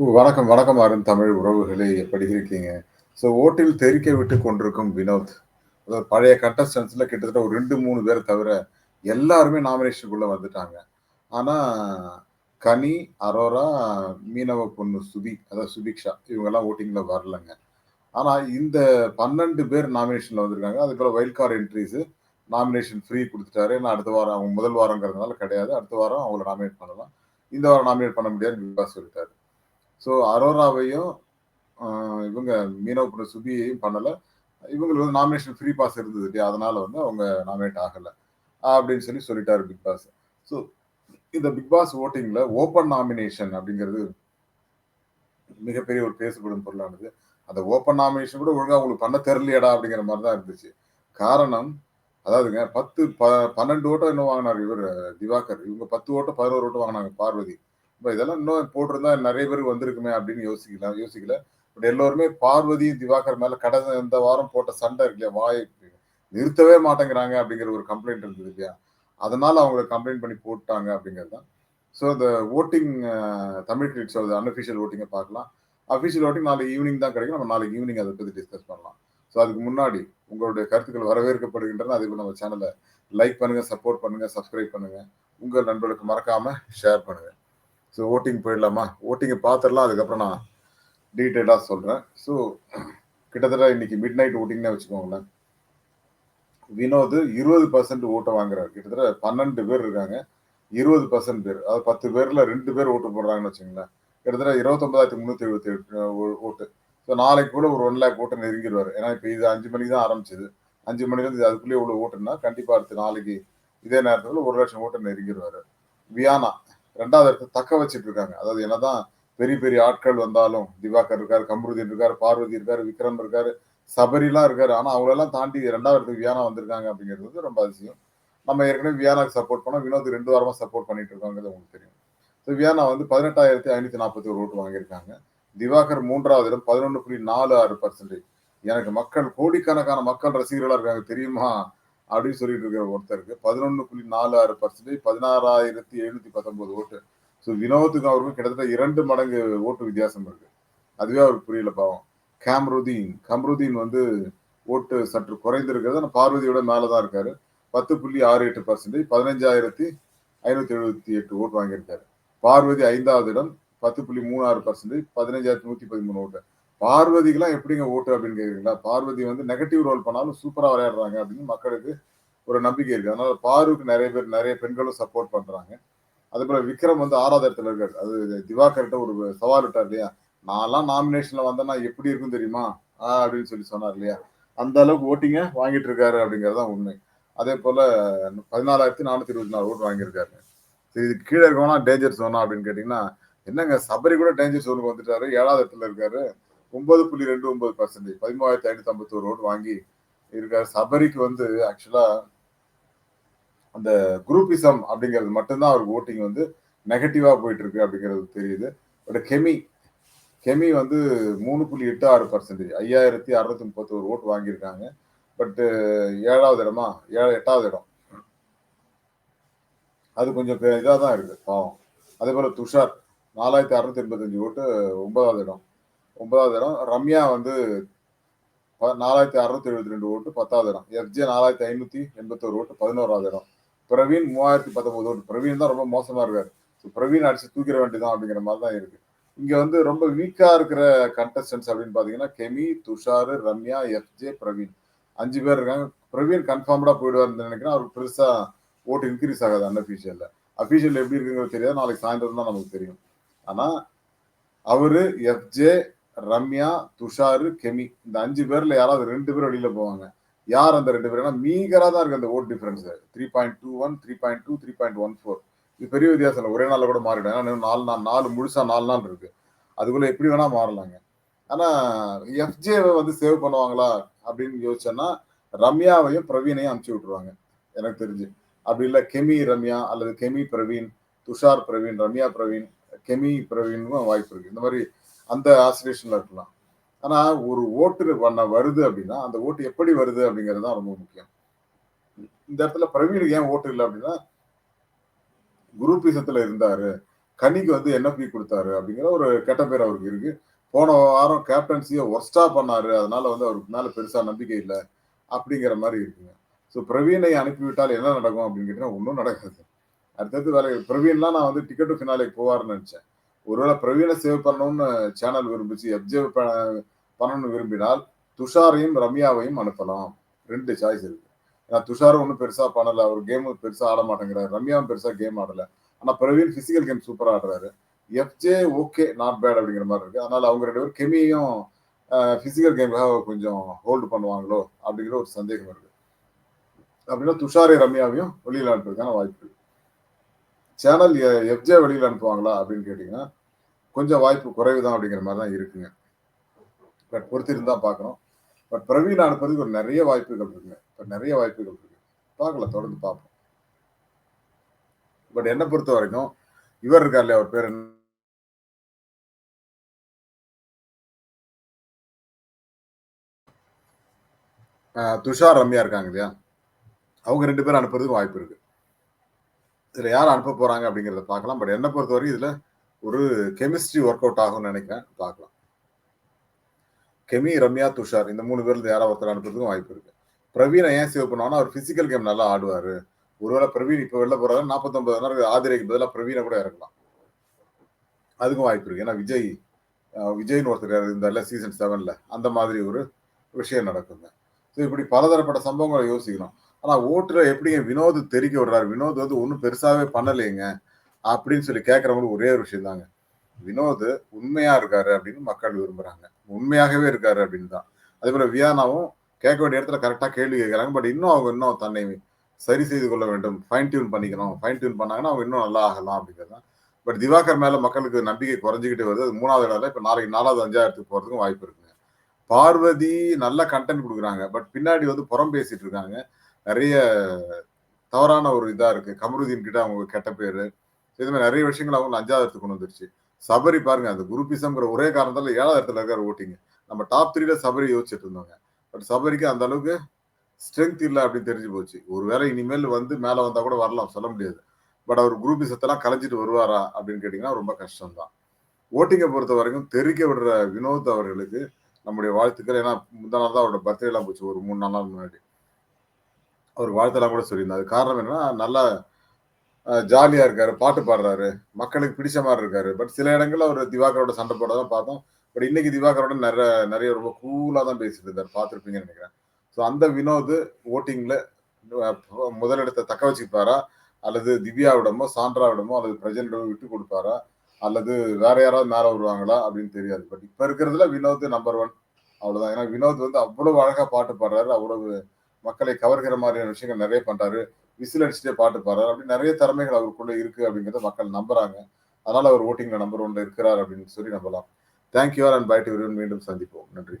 வணக்கம், வணக்கம் அருண் தமிழ் உறவுகளே! எப்படி இருக்கீங்க? ஸோ ஓட்டில் தெறிக்க விட்டு கொண்டிருக்கும் வினோத். அதாவது பழைய கண்டஸ்டன்ஸில் கிட்டத்தட்ட ஒரு ரெண்டு மூணு பேரை தவிர எல்லாருமே நாமினேஷனுக்குள்ளே வந்துட்டாங்க. ஆனால் கனி, அரோரா, மீனவ பொண்ணு சுபி, அதாவது சுபிக்ஷா இவங்கெல்லாம் ஓட்டிங்கில் வரலங்க. ஆனால் இந்த 12 பேர் நாமினேஷனில் வந்திருக்காங்க. அதுபோல wild car entries nomination free கொடுத்துட்டாரு ஏன்னா அடுத்த வாரம் அவங்க முதல் வாரங்கிறதுனால கிடையாது. அடுத்த வாரம் அவங்கள நாமினேட் பண்ணலாம். இந்த வாரம் நாமினேட் பண்ண முடியாதுன்னு பிக் பாஸ் சொல்லிட்டாரு. ஸோ அரோராவையும் இவங்க மீனவ சுபியையும் பண்ணலை இவங்களுக்கு வந்து நாமினேஷன் ஃப்ரீ பாஸ் இருந்தது இல்லையா? அதனால வந்து அவங்க நாமினேட் ஆகலை அப்படின்னு சொல்லி சொல்லிட்டாரு பிக் பாஸ். ஸோ இந்த பிக் பாஸ் ஓட்டிங்கில் ஓப்பன் நாமினேஷன் அப்படிங்கிறது மிகப்பெரிய ஒரு பேசப்படும் பொருளானது. அந்த ஓப்பன் நாமினேஷன் கூட ஒழுங்காக உங்களுக்கு பண்ண தெரியலையடா அப்படிங்கிற மாதிரி தான் இருந்துச்சு. காரணம் அதாவதுங்க 10 ப பன்னெண்டு ஓட்டம் இன்னும் வாங்கினார் இவர் திவாகர். இவங்க பத்து ஓட்டம் பதினோரு ஓட்டோ வாங்கினாங்க பார்வதி. இப்போ இதெல்லாம் இன்னும் போட்டிருந்தா நிறைய பேர் வந்திருக்குமே அப்படின்னு யோசிக்கலாம் யோசிக்கல. பட் எல்லோருமே பார்வதியும் திவாகர் மேல கடந்த இந்த வாரம் போட்ட சண்டை இருக்கு இல்லையா? வாய் நிறுத்தவே மாட்டேங்கிறாங்க அப்படிங்கிற ஒரு கம்ப்ளைண்ட் இருந்தது இல்லையா? அதனால அவங்கள கம்ப்ளைண்ட் பண்ணி போட்டாங்க அப்படிங்கிறது தான். ஸோ இந்த voting Tamil cricket show unofficial ஓட்டிங்கை பார்க்கலாம். அஃபிஷியல் ஓட்டிங் நாளைக்கு ஈவினிங் தான் கிடைக்கும். நம்ம நாளைக்கு ஈவினிங் அதை பற்றி டிஸ்கஸ் பண்ணலாம். ஸோ அதுக்கு முன்னாடி உங்களுடைய கருத்துக்கள் வரவேற்கப்படுகின்றன. அதுக்கு நம்ம சேனலை லைக் பண்ணுங்கள் சப்போர்ட் பண்ணுங்கள் சப்ஸ்கிரைப் பண்ணுங்கள் உங்கள் நண்பர்களுக்கு மறக்காமல் ஷேர் பண்ணுங்கள் ஸோ ஓட்டிங் போயிடலாமா? ஓட்டிங்கை பார்த்துடலாம். அதுக்கப்புறம் நான் டீட்டெயிலாக சொல்கிறேன் ஸோ கிட்டத்தட்ட இன்னைக்கு மிட் நைட் ஓட்டிங்னே வச்சுக்கோங்களேன். வினோத் இருபது பர்சன்ட் ஓட்டை வாங்குறாரு. கிட்டத்தட்ட 12 பேர் இருக்காங்க. 20% பேர். அதாவது பத்து பேரில் ரெண்டு பேர் ஓட்டு போடுறாங்கன்னு வச்சுங்களேன் கிட்டத்தட்ட 29,378 ஓ ஓட்டு. ஸோ நாளைக்கு கூட ஒரு ஒன் லேக் ஓட்டை நெருங்கிடுவார் ஏன்னா இப்போ இது அஞ்சு மணிக்கு தான் ஆரம்பிச்சது. அஞ்சு மணிலேருந்து அதுக்குள்ளேயே இவ்வளோ ஓட்டுன்னா கண்டிப்பாக அடுத்து நாளைக்கு இதே நேரத்தில் ஒரு லட்சம் ஓட்ட நெருங்கிடுவார் வியானா ரெண்டாவது இடத்த தக்க வச்சுட்டு இருக்காங்க. அதாவது என்னதான் பெரிய பெரிய ஆட்கள் வந்தாலும் திவாகர் இருக்காரு, கம்ருதீன் இருக்காரு, பார்வதி இருக்காரு, விக்ரம் இருக்காரு, சபரிலாம் இருக்காரு. ஆனா அவங்களெல்லாம் தாண்டி ரெண்டாவது இடத்துக்கு வியானா வந்திருக்காங்க அப்படிங்கிறது வந்து ரொம்ப அதிசயம். நம்ம ஏற்கனவே வியானாக்கு சப்போர்ட் பண்ணோம். வினோத் ரெண்டு வாரமா சப்போர்ட் பண்ணிட்டு இருக்காங்கிறது உங்களுக்கு தெரியும். ஸோ வியானா வந்து 18,541 ஓட்டு வாங்கியிருக்காங்க. திவாகர் மூன்றாவது இடம் 11.46% எனக்கு மக்கள் கோடிக்கணக்கான மக்கள் ரசிகர்களாக இருக்காங்க தெரியுமா? அப்படின்னு சொல்லிட்டு இருக்கிற ஒருத்தருக்கு பதினொன்று புள்ளி நாலு ஆறு பர்சன்டேஜ் பதினாறாயிரத்தி எழுநூத்தி பத்தொன்பது ஓட்டு. ஸோ வினோத்துக்கு அவருக்கும் கிட்டத்தட்ட இரண்டு மடங்கு ஓட்டு வித்தியாசம் இருக்கு. அதுவே அவருக்கு புரியல பாவம். கேம்ருதீன். கம்ருதீன் வந்து ஓட்டு சற்று குறைந்திருக்கிறது. ஆனால் பார்வதியோட மேலே தான் இருக்காரு. பத்து புள்ளி ஆறு எட்டு பர்சன்டேஜ் பதினஞ்சாயிரத்தி ஐநூத்தி எழுபத்தி எட்டு ஓட்டு வாங்கியிருக்காரு. பார்வதி ஐந்தாவது இடம் பத்து புள்ளி மூணு ஆறு பர்சன்டேஜ் பதினஞ்சாயிரத்தி நூத்தி பதிமூணு ஓட்டு. பார்வதிக்கெல்லாம் எப்படிங்க ஓட்டு அப்படின்னு கேக்குறீங்களா? பார்வதி வந்து நெகட்டிவ் ரோல் பண்ணாலும் சூப்பரா விளையாடுறாங்க அப்படின்னு மக்களுக்கு ஒரு நம்பிக்கை இருக்கு. அதனால பாருக்கு நிறைய பேர் நிறைய பெண்களும் சப்போர்ட் பண்றாங்க. அதேபோல விக்ரம் வந்து 6வது இருக்காரு. அது திவாகர்கிட்ட ஒரு சவால் விட்டார் இல்லையா? நான்லாம் நாமினேஷன்ல வந்தேன்னா எப்படி இருக்கும் தெரியுமா? ஆ அப்படின்னு சொல்லி சொன்னார் இல்லையா? அந்த அளவுக்கு ஓட்டிங்க வாங்கிட்டு இருக்காரு அப்படிங்கிறது தான் உண்மை. அதே போல 14,424 ஓட்டு வாங்கியிருக்காரு. சரி இதுக்கு கீழே இருக்கவனா டேஞ்சர் சோனா அப்படின்னு கேட்டீங்கன்னா, என்னங்க சபரி கூட டேஞ்சர் சோனுக்கு வந்துட்டாரு. ஏழாவது இடத்துல இருக்காரு. ஒன்பது புள்ளி ரெண்டு ஒன்பது பர்சன்டேஜ் பதிமூவாயிரத்தி ஐநூத்தி ஐம்பத்தி ஒரு ஓட்டு வாங்கி இருக்கிற சபரிக்கு வந்து ஆக்சுவலா அந்த குரூப்பிசம் அப்படிங்கிறது மட்டும்தான் அவருக்கு ஓட்டிங் வந்து நெகட்டிவா போயிட்டு இருக்கு அப்படிங்கிறது தெரியுது. பட் கெமி கெமி வந்து மூணு புள்ளி எட்டு ஆறு பர்சன்டேஜ் ஐயாயிரத்தி அறுநூத்தி முப்பத்தி ஒரு ஓட்டு வாங்கியிருக்காங்க. பட்டு ஏழாவது இடமா ஏழு எட்டாவது இடம். அது கொஞ்சம் இதாக தான் இருக்குது பாவம். அதே போல் துஷார் நாலாயிரத்தி அறுநூத்தி எண்பத்தஞ்சு ஓட்டு ஒன்பதாவது இடம். ஒன்பதாவது இடம். ரம்யா வந்து 4,672 ஓட்டு 10வது இடம். எஃப்ஜே 4,581 ஓட்டு 11வது இடம். பிரவீன் 3,019 ஓட்டு. பிரவீன் தான் ரொம்ப மோசமா இருக்காரு. ஸோ பிரவீன் அடிச்சு தூக்கிட வேண்டியதான் அப்படிங்கிற மாதிரி தான் இருக்கு. இங்க வந்து ரொம்ப வீக்கா இருக்கிற கண்டஸ்டன்ஸ் அப்படின்னு பாத்தீங்கன்னா, கெமி, துஷார், ரம்யா, எஃப்ஜே, பிரவீன் அஞ்சு பேர் இருக்காங்க. பிரவீன் கன்ஃபார்ம்டா போயிடுவாருன்னு நினைக்கிறேன். அவருக்கு பெருசா ஓட்டு இன்க்ரீஸ் ஆகாது அன்அஃபிஷியல்ல. அஃபிஷியல் எப்படி இருக்குங்கிறது தெரியாது. நாளைக்கு சாயந்தரம் தான் நமக்கு தெரியும். ஆனா அவரு, எஃப்ஜே, ரம்யா, துஷாரு கெமி இந்த அஞ்சு பேர்ல யாராவது ரெண்டு பேர் வெளியில போவாங்க. யார் அந்த ரெண்டு பேர்? ஏன்னா மீகரா தான் இருக்கு அந்த ஓட் டிஃபரன்ஸ். 3.21, 3.2, 3.14 இது பெரிய வித்தியாசம் இல்லை ஒரே நாள்ல கூட மாறிடும். ஏன்னா நாலு நாள் நாலு முழுசா நாலு நாள் இருக்கு. அதுக்குள்ள எப்படி வேணா மாறலாங்க. ஆனா எஃப்ஜேவை வந்து சேவ் பண்ணுவாங்களா அப்படின்னு யோசிச்சேன்னா, ரம்யாவையும், பிரவீனையும் அனுப்பிச்சு விட்டுருவாங்க. எனக்கு தெரிஞ்சு. அப்படி இல்ல கெமி ரம்யா அல்லது கெமி பிரவீன், துஷார் பிரவீன், ரம்யா பிரவீன், கெமி பிரவீனுக்கும் வாய்ப்பு இருக்கு. இந்த மாதிரி அந்த ஆசிலேஷன்ல இருக்கலாம். ஆனா ஒரு ஓட்டு பண்ண வருது அப்படின்னா, அந்த ஓட்டு எப்படி வருது அப்படிங்கிறது தான் ரொம்ப முக்கியம். இந்த இடத்துல பிரவீனுக்கு ஏன் ஓட்டு இல்லை அப்படின்னா, குரூப்பிசத்துல இருந்தாரு. கனிக்கு வந்து என்எஃபி கொடுத்தாரு அப்படிங்கிற ஒரு கெட்ட பேர் அவருக்கு இருக்கு போன வாரம் கேப்டன்சியை ஒர்ஸ்டா பண்ணாரு அதனால வந்து அவருக்கு மேல பெருசா நம்பிக்கை இல்லை அப்படிங்கிற மாதிரி இருக்குங்க ஸோ பிரவீனை அனுப்பிவிட்டால் என்ன நடக்கும் அப்படின்னு கேட்டீங்கன்னா ஒன்றும் நடக்காது அடுத்தடுத்து வேலை பிரவீன்லாம் நான் வந்து டிக்கெட்டு ஃபினாலே போவார்னு நினைச்சேன் ஒருவேளை பிரவீனை சேவ் பண்ணணும்னு சேனல் விரும்பிச்சு அப்சர்வ் பண்ணணும்னு விரும்பினால் துஷாரையும் ரம்யாவையும் அனுப்பலாம். ரெண்டு சாய்ஸ் இருக்கு. ஏன்னா துஷாரும் ஒன்றும் பெருசா பண்ணல அவர் கேம் பெருசா ஆட மாட்டேங்கிறாரு. ரம்யாவும் பெருசா கேம் ஆடல. ஆனா பிரவீன் பிசிக்கல் கேம் சூப்பரா ஆடுறாரு. எஃப்ஜே ஓகே நாட் பேட் அப்படிங்கிற மாதிரி இருக்கு. அதனால அவங்க ரெண்டு பேரும் கெமியும் பிசிக்கல் கேமுக்காக கொஞ்சம் ஹோல்டு பண்ணுவாங்களோ அப்படிங்கிற ஒரு சந்தேகம் இருக்கு அப்படின்னா துஷாரை ரம்யாவையும் வெளியில் அனுப்புறதுக்கான வாய்ப்பு இருக்கு. சேனல் எஃப்ஜே வெளியில் அனுப்புவாங்களா அப்படின்னு கேட்டிங்கன்னா கொஞ்சம் வாய்ப்பு குறைவு தான் அப்படிங்கிற மாதிரி தான் இருக்குங்க. பட் பொறுத்திருந்தா பார்க்கணும். பட் பிரவீன் அனுப்புறதுக்கு ஒரு நிறைய வாய்ப்புகள் இருக்குங்க. இப்போ நிறைய வாய்ப்புகள் இருக்கு. பார்க்கலாம் தொடர்ந்து பார்ப்போம். பட் என்னை பொறுத்த வரைக்கும் இவர் இருக்கார் இல்லையா அவர் பேர் என்ன? துஷார் ரம்யா இருக்காங்க இல்லையா? அவங்க ரெண்டு பேரும் அனுப்புறதுக்கு வாய்ப்பு இருக்கு. இதுல யார் அனுப்ப போறாங்க அப்படிங்கிறத பார்க்கலாம். பட் என்னை பொறுத்த வரைக்கும் இதுல ஒரு கெமிஸ்ட்ரி ஒர்க் அவுட் ஆகும்னு நினைக்கிறேன். பார்க்கலாம். கெமி ரம்யா துஷார் இந்த மூணு பேர்ல யாராவது ஒருத்தர் அனுப்புறதுக்கும் வாய்ப்பு இருக்கு. பிரவீனை ஏன் சேவ் பண்ணுவாங்கன்னா அவர் பிசிக்கல் கேம் நல்லா ஆடுவாரு. ஒருவேளை பிரவீன் இப்போ வெளில போறாரு நாற்பத்தொன்பது ஆதிரைக்கு பதிலாக பிரவீனை கூட இறக்கலாம். அதுக்கும் வாய்ப்பு இருக்கு. ஏன்னா விஜய் விஜய்னு ஒருத்தர் இருந்தார்ல சீசன் செவன்ல அந்த மாதிரி ஒரு விஷயம் நடக்குங்க. ஸோ இப்படி பலதரப்பட்ட சம்பவங்களை யோசிக்கணும். ஆனா ஓட்டுல எப்படிங்க வினோத் தெரிக்க விடுறாரு? வினோத் வந்து ஒன்றும் பெருசாவே பண்ணலைங்க. அப்படின்னு சொல்லி கேட்கறவங்களுக்கு ஒரே ஒரு விஷயம் தாங்க வினோத் உண்மையா இருக்காரு அப்படின்னு மக்கள் விரும்புறாங்க. உண்மையாகவே இருக்காரு அப்படின்னு தான் அதே போல வியானாவும் கேட்க வேண்டிய இடத்துல கரெக்டா கேள்வி கேட்கறாங்க பட் இன்னும் அவங்க இன்னும் தன்னை சரி செய்து கொள்ள வேண்டும். ஃபைன் டியூன் பண்ணிக்கணும். ஃபைன் டியூன் பண்ணாங்கன்னா அவங்க இன்னும் நல்லா ஆகலாம் அப்படிங்கிறது தான். பட் திவாகர் மேல மக்களுக்கு நம்பிக்கை குறைஞ்சிக்கிட்டு வருது. அது மூணாவது இடத்துல இப்ப நாளைக்கு நாலாவது அஞ்சாயிரத்துக்கு போகிறதுக்கும் வாய்ப்பு இருக்குங்க. பார்வதி நல்ல கண்டென்ட் கொடுக்குறாங்க. பட் பின்னாடி வந்து புறம் பேசிட்டு இருக்காங்க. நிறைய தவறான ஒரு இதா இருக்கு. கமருதீன் கிட்ட அவங்க கெட்ட பேரு. இது மாதிரி நிறைய விஷயங்கள் அவங்க அஞ்சாவது இடத்துக்கு கொண்டு வந்துருச்சு. சபரி பாருங்க அந்த குரூப்பிசம்ங்கிற ஒரே காரணத்தால ஏழாவது இடத்துல இருக்காரு ஓட்டிங்க நம்ம டாப் த்ரீல சபரி யோசிச்சுட்டு இருந்தோங்க பட் சபரிக்கு அந்த அளவுக்கு ஸ்ட்ரென்த் இல்லை அப்படின்னு தெரிஞ்சு போச்சு. ஒருவேளை இனிமேல் வந்து மேலே வந்தா கூட வரலாம் சொல்ல முடியாது. பட் அவர் குரூப் சத்தெல்லாம் கலைஞ்சிட்டு வருவாரா அப்படின்னு கேட்டிங்கன்னா ரொம்ப கஷ்டம் தான் ஓட்டிங்கை பொறுத்த வரைக்கும் தெரிக்க விடுற வினோத் அவர்களுக்கு நம்முடைய வாழ்த்துக்கள். ஏன்னா முந்தா நாள் தான் அவரோட பர்த்டேலாம் போச்சு ஒரு மூணு நாள் முன்னாடி. அவர் வாழ்த்தெல்லாம் கூட சொல்லியிருந்தார். காரணம் என்னன்னா நல்லா ஜாலியா இருக்காரு பாட்டு பாடுறாரு. மக்களுக்கு பிடிச்ச மாதிரி இருக்காரு. பட் சில இடங்கள்ல அவர் திவாகரோட சண்டை போடதான் பார்த்தோம். பட் இன்னைக்கு திவாகரோட நிறைய நிறைய ரொம்ப கூலா தான் பேசிட்டு இருந்தார். பார்த்துருப்பீங்கன்னு நினைக்கிறேன். ஸோ அந்த வினோத் ஓட்டிங்ல முதலிடத்தை தக்க வச்சுப்பாரா? அல்லது திவ்யாவிடமோ சாண்ட்ராவிடமோ அல்லது பிரஜனிடமோ விட்டு கொடுப்பாரா? அல்லது வேற யாராவது மேல வருவாங்களா? அப்படின்னு தெரியாது. பட் இப்ப இருக்கிறதுல வினோத் நம்பர் ஒன் அவ்வளவுதான். ஏன்னா வினோத் வந்து அவ்வளவு அழகா பாட்டு பாடுறாரு. அவ்வளவு மக்களை கவர்கிற மாதிரியான விஷயங்கள் நிறைய பண்றாரு. விசில் அடிச்சுட்டே பாட்டு பாடுறாரு. அப்படி நிறைய திறமைகள் அவருக்குள்ள இருக்கு அப்படிங்கிறத மக்கள் நம்புறாங்க. அதனால அவர் ஓட்டிங்ல நம்பர் ஒன்ல இருக்கிறார் அப்படின்னு சொல்லி நம்பலாம். தேங்க்யூ அண்ட் பை டு மீண்டும் சந்திப்போம். நன்றி.